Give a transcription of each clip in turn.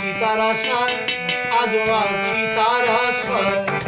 আছি তার আশা আজও আছি তারা আশা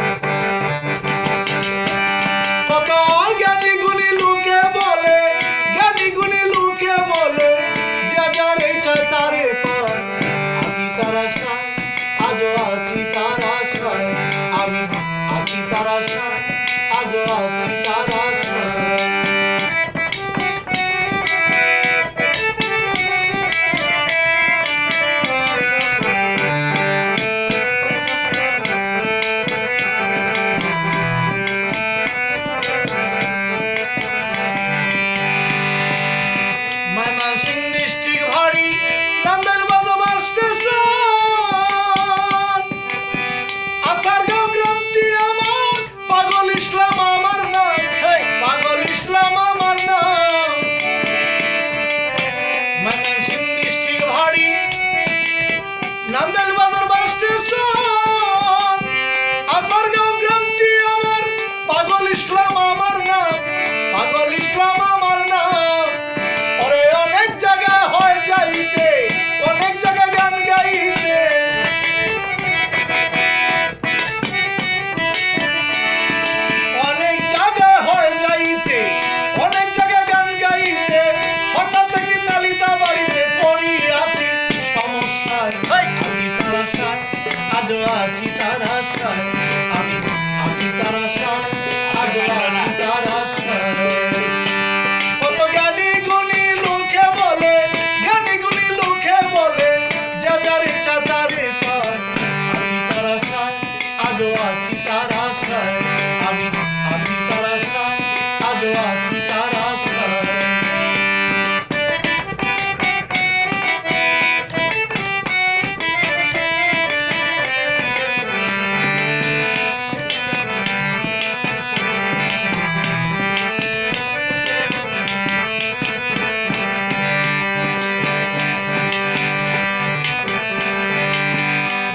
আমি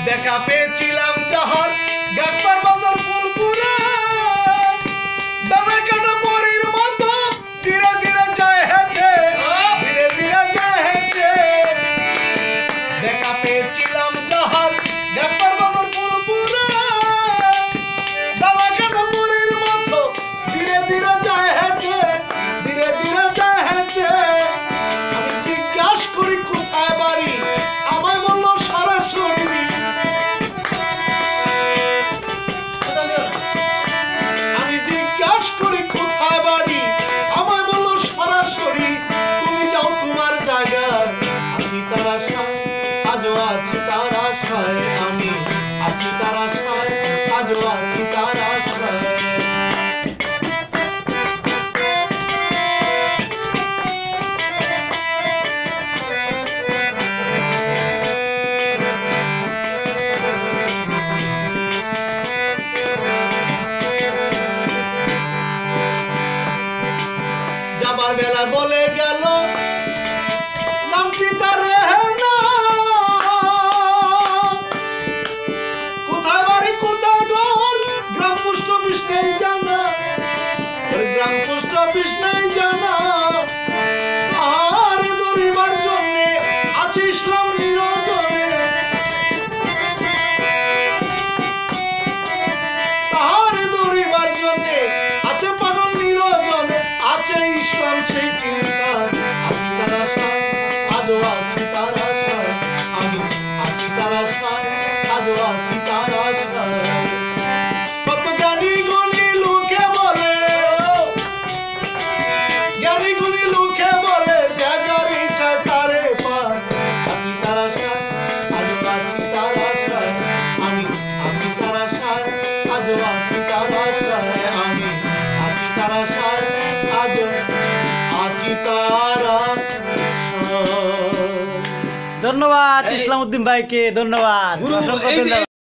দেখা পেয়েছিলাম জহর গাটপার বাজার বেলা বলে গেল নাম পিতা রে? ধন্যবাদ ইসলামউদ্দিন ভাইকে ধন্যবাদ।